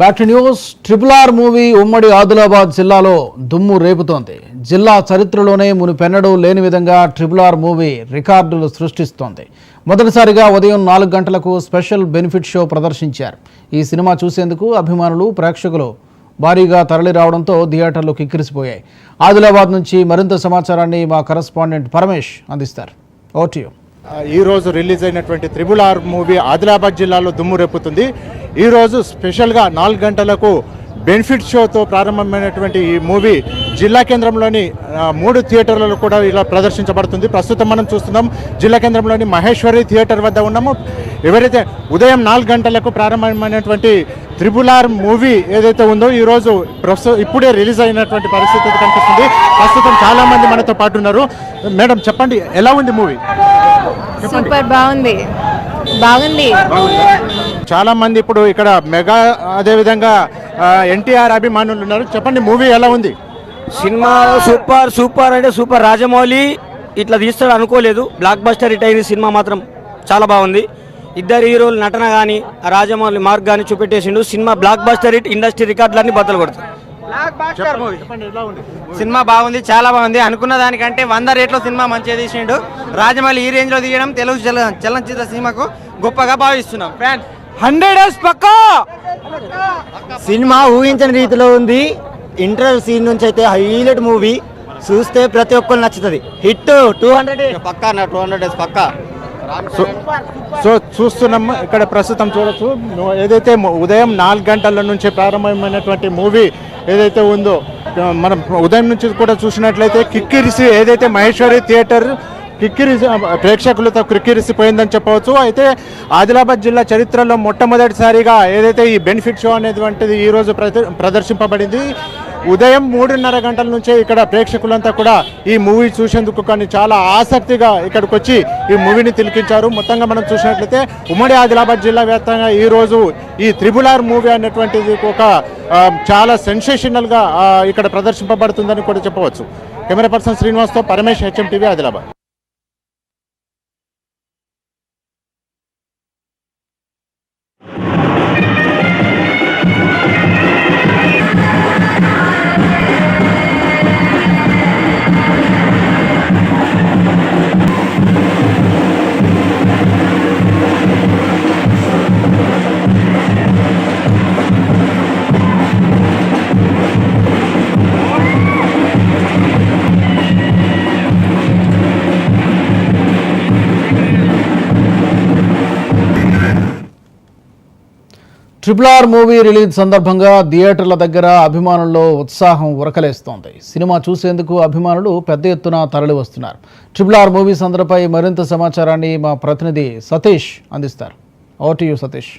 Back to news triple R movie ఉమ్మడి ఆదిలాబాద్ జిల్లాలో దుమ్ము రేపుతోంది. జిల్లా చరిత్రలోనే మునిపెన్నడూ లేని విధంగా ట్రిపుల్ ఆర్ మూవీ రికార్డులు సృష్టిస్తోంది. మొదటిసారిగా ఉదయం నాలుగు గంటలకు స్పెషల్ బెనిఫిట్ షో ప్రదర్శించారు. ఈ సినిమా చూసేందుకు అభిమానులు ప్రేక్షకులు భారీగా తరలి రావడంతో థియేటర్లు కిక్కిరిసిపోయాయి. ఆదిలాబాద్ నుంచి మరింత సమాచారాన్ని మా కరస్పాండెంట్ పరమేష్ అందిస్తారు. ఓటీయూ ఈ రోజు రిలీజ్ అయినటువంటి త్రిబుల్ ఆర్ మూవీ ఆదిలాబాద్ జిల్లాలో దుమ్ము రేపుతుంది. ఈ రోజు స్పెషల్గా నాలుగు గంటలకు బెనిఫిట్ షోతో ప్రారంభమైనటువంటి ఈ మూవీ జిల్లా కేంద్రంలోని మూడు థియేటర్లలో కూడా ఇలా ప్రదర్శించబడుతుంది. ప్రస్తుతం మనం చూస్తున్నాం జిల్లా కేంద్రంలోని మహేశ్వరి థియేటర్ వద్ద ఉన్నాము. ఎవరైతే ఉదయం నాలుగు గంటలకు ప్రారంభమైనటువంటి త్రిబుల్ ఆర్ మూవీ ఏదైతే ఉందో ఈ రోజు ప్రస్తుతం ఇప్పుడే రిలీజ్ అయినటువంటి పరిస్థితి కనిపిస్తుంది. ప్రస్తుతం చాలా మంది మనతో పాటు ఉన్నారు. మేడం చెప్పండి ఎలా ఉంది మూవీ? సూపర్ బాగుంది. బాగుంది? చాలా మంది ఇప్పుడు ఇక్కడ మెగా అదే విధంగా ఎన్టీఆర్ అభిమానులు ఉన్నారు. చెప్పండి మూవీ ఎలా ఉంది? సినిమా సూపర్ సూపర్ అంటే సూపర్. రాజమౌళి ఇట్లా తీస్తాడు అనుకోలేదు. బ్లాక్ బస్టర్ హిట్ అయింది సినిమా మాత్రం చాలా బాగుంది. ఇద్దరు హీరోలు నటన కానీ రాజమౌళి మార్క్ కానీ చూపెట్టేసిండు. Cinema blockbuster hit industry రికార్డులన్నీ బద్దలు కొడతాయి చెప్పండి ఎలా ఉంది? సినిమా బాగుంది చాలా బాగుంది. అనుకున్న దానికంటే వంద రేట్లో సినిమా మంచిగా తీసిండు. రాజమౌళి ఈ రేంజ్లో తీయడం తెలుగు చల- చలనచిత్ర సినిమాకు గొప్పగా భావిస్తున్నాం. ఫ్యాన్ హండ్రెడ్ డేస్ పక్కా? సినిమా ఊహించని రీతిలో ఉంది. ఇంటర్ సీన్ నుంచి అయితే హైలైట్ మూవీ. చూస్తే ప్రతి ఒక్కరు నచ్చుతుంది. హిట్ టూ హండ్రెడ్ పక్కా టూ హండ్రెడ్ డేస్ పక్కా. సో- సో చూస్తున్నాం ఇక్కడ ప్రస్తుతం చూడొచ్చు. ఏదైతే ఉదయం నాలుగు గంటల నుంచి ప్రారంభమైనటువంటి మూవీ ఏదైతే ఉందో మనం ఉదయం నుంచి కూడా చూసినట్లయితే కిక్కిరిసి ఏదైతే మహేశ్వరి థియేటర్ కిక్కిరిసి ప్రేక్షకులతో కిక్కిరిసిపోయిందని చెప్పవచ్చు. అయితే ఆదిలాబాద్ జిల్లా చరిత్రలో మొట్టమొదటిసారిగా ఏదైతే ఈ బెనిఫిట్ షో అనేటువంటిది ఈ రోజు ప్రద- ప్రదర్శింపబడింది ఉదయం మూడున్నర గంటల నుంచే ఇక్కడ ప్రేక్షకులంతా కూడా ఈ మూవీ చూసేందుకు కానీ చాలా ఆసక్తిగా ఇక్కడికి వచ్చి ఈ మూవీని తిలికించారు. మొత్తంగా మనం చూసినట్లయితే ఉమ్మడి ఆదిలాబాద్ జిల్లా వ్యాప్తంగా ఈ రోజు ఈ త్రిబుల్ ఆర్ మూవీ అనేటువంటిది ఒక చాలా సెన్సేషనల్గా ఇక్కడ ప్రదర్శింపబడుతుందని కూడా చెప్పవచ్చు. Camera person శ్రీనివాస్తో Paramesh HM TV Adilabad. Triple R movie release సందర్భంగా థియేటర్ల దగ్గర అభిమానుల్లో ఉత్సాహం ఉరకలేస్తోంది. సినిమా చూసేందుకు అభిమానులు పెద్ద ఎత్తున తరలి వస్తున్నారు. ట్రిపుల్ ఆర్ మూవీ సందర్భంపై మరింత సమాచారాన్ని మా ప్రతినిధి సతీష్ అందిస్తారు. ఓటీయు సతీష్.